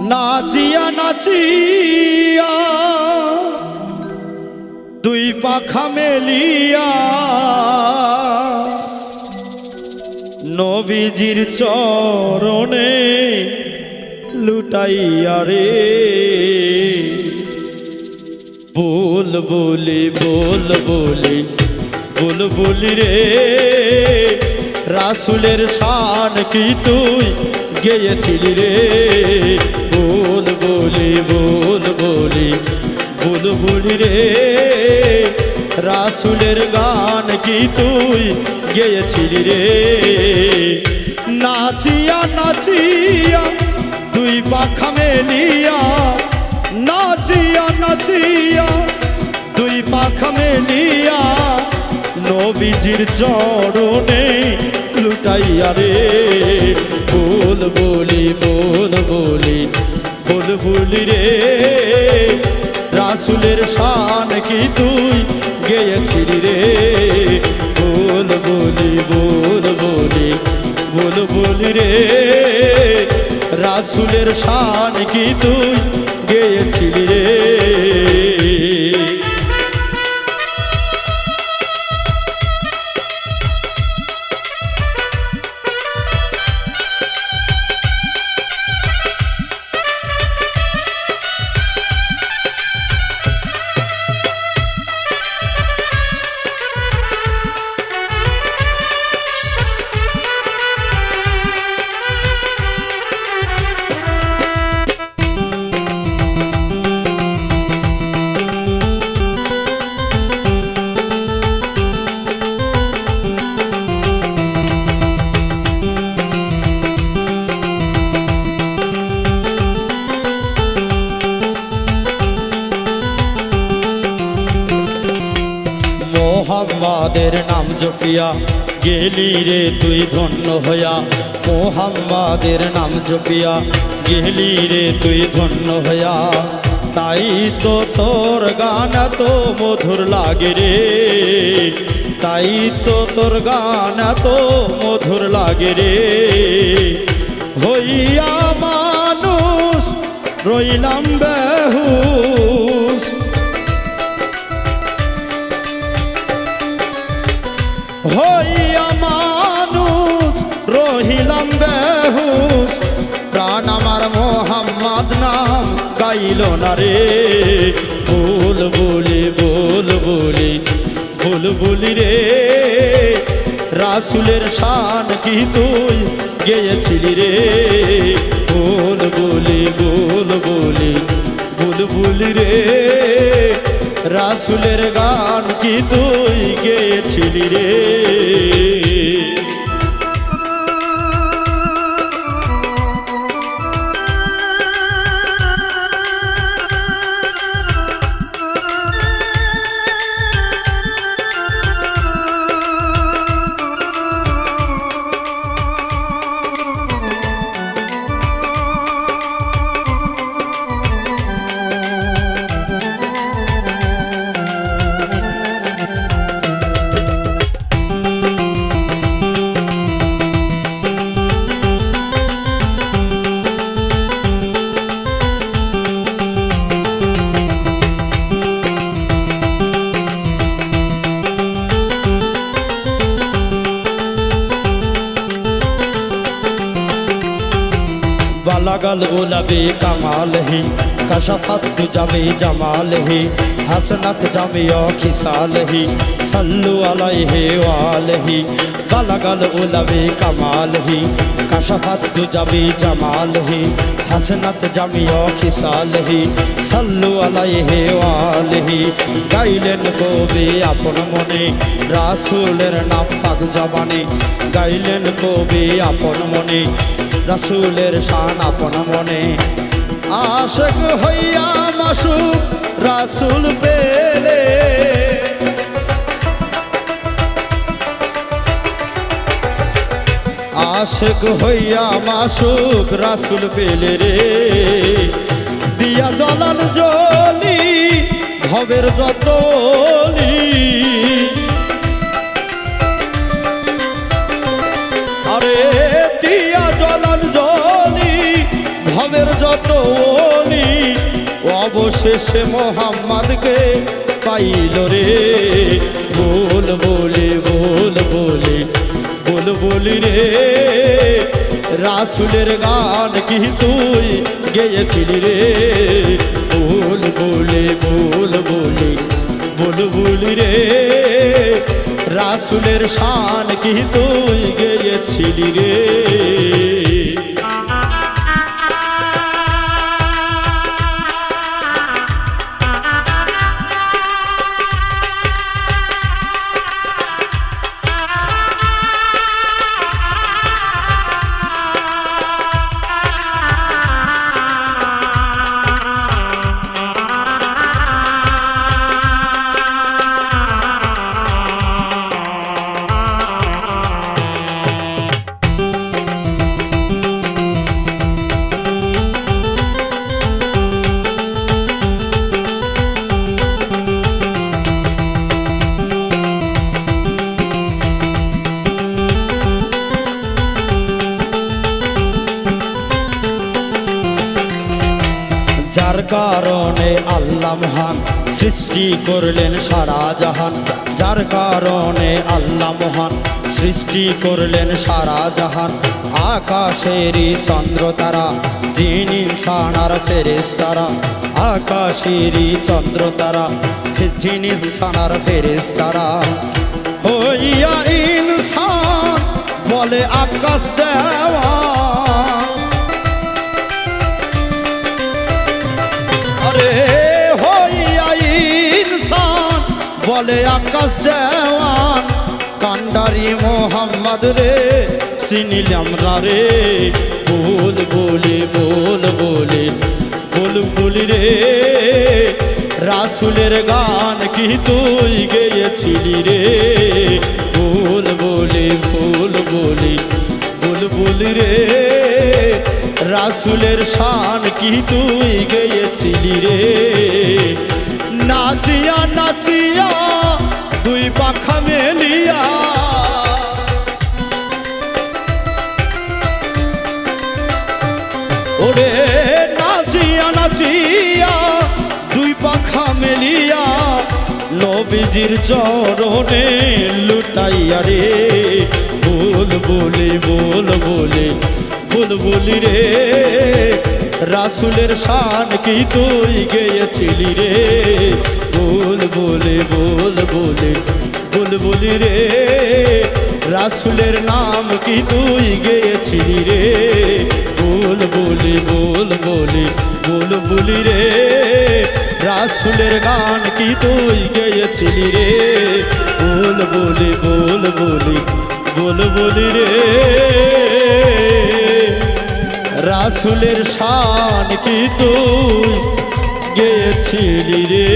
নাচিয়া নাচিয়া, দুই পাখা মেলিয়া, নবীজির চরণে লুটাইয়া রে। বল বলি বল বলি বল বলি রে। রাসুলের শান কি তুই গেয়েছিলি রে? বল রে, রাসুলের গান কি তুই গেয়েছিলি রে? নাচিয়া নাচিয়া, দুই পাখা মেলিয়া নাচিয়া নাচিয়া, দুই পাখা মেলিয়া নবীজির চরণে লুটাইয়া রে। বল, বলি বল বলি বল, বলি রে রাসুলের শান কি তুই গেয়েছিলি রে? বল বলি বল বলি বল বলি রে। রাসুলের শান কি তুই মোহাম্মদের নাম জপিয়া, গেলি রে তুই ধন্য হইয়া। মোহাম্মাদের নাম জপিয়া, গেলি রে তুই ধন্য হইয়া। তাই তো তোর গান তো মধুর লাগে রে। তাই তো তোর গান তো মধুর লাগে রে। হইয়া মানুষ রইলাম বেহুস হইয়া মানুষ, রহিলাম বেহুস প্রাণ আমার মোহাম্মদ নাম গাইল না রে। বল বলি বল বলি বল বলি রে। রাসুলের শান কি তুই গেয়েছিলি রে? বল বলি বল বলি বল বলি রে। রাসুলের গান কি তুই গেয়েছিলি রে লাগাল উলাবে কামাল হি, কশফত জামে জামাল হি, হাসনত জামে ও খিসাল হি, সল্লু আলাইহি ওয়াল হি গালাগাল উলাবে কামাল হি, কশফত জামে জামাল হি, হাসনত জামে ও খিসাল হি, সল্লু আলাইহি ওয়াল হি, গাইলেন কবি আপন মনে, রাসূলের নাম পাক জবানে, গাইলেন কবি আপন মনে রাসুলের শান আপন মনে। আশেক হইয়া মাসুক রাসুল পেলে। আশেক হইয়া মাসুক রাসুল পেলে রে। দিয়া জ্বলান জলি ভবের ভবের যত অবশেষে মোহাম্মদকে পাইল রে। বল বলে বল বলে, বল বলি রে। রাসুলের গান কি তুই গেয়েছিলি রে? বল বলে বল বলে, বল বলি রে। রাসুলের শান কি তুই গেয়েছিলি রে? কারণে আল্লাহ মহান সৃষ্টি করলেন সারা জাহান। যার কারণে আল্লাহ মহান সৃষ্টি করলেন সারা জাহান। আকাশেরই চন্দ্র তারা, যিনি ছানার ফেরেস তারা আকাশেরই চন্দ্র তারা, যিনি ছানার ফেরেস তারা হইয়া ইনসান, বলে আকাশ দেওয়া বলে আকাশ দেওয়ান। কান্ডারি মোহাম্মদ রে চিনিলাম রে। বল বলে বল বলে বল বলি রে। রাসুলের গান কি তুই গেয়েছিলি রে? বল বলে বল বলে বল বলি রে। রাসুলের শান কি তুই গেয়েছিলি রে? নাচিয়া নাচিয়া নবীজির চরণে লুটাইয়া রে বল বলে বল বলে বল বলি রে। রাসুলের শান কি তুই গেয়েছিলি রে বল বলে বল বলে বল বলি রে। রাসুলের নাম কি তুই গেয়েছিলি রে বল বলে বল বলে বল বলি রে। রাসুলের গান কি তুই গেয়েছিলি রে? বল বলি বল বলি বল বলি রে। রাসুলের শান কি তুই গেয়েছিলি রে?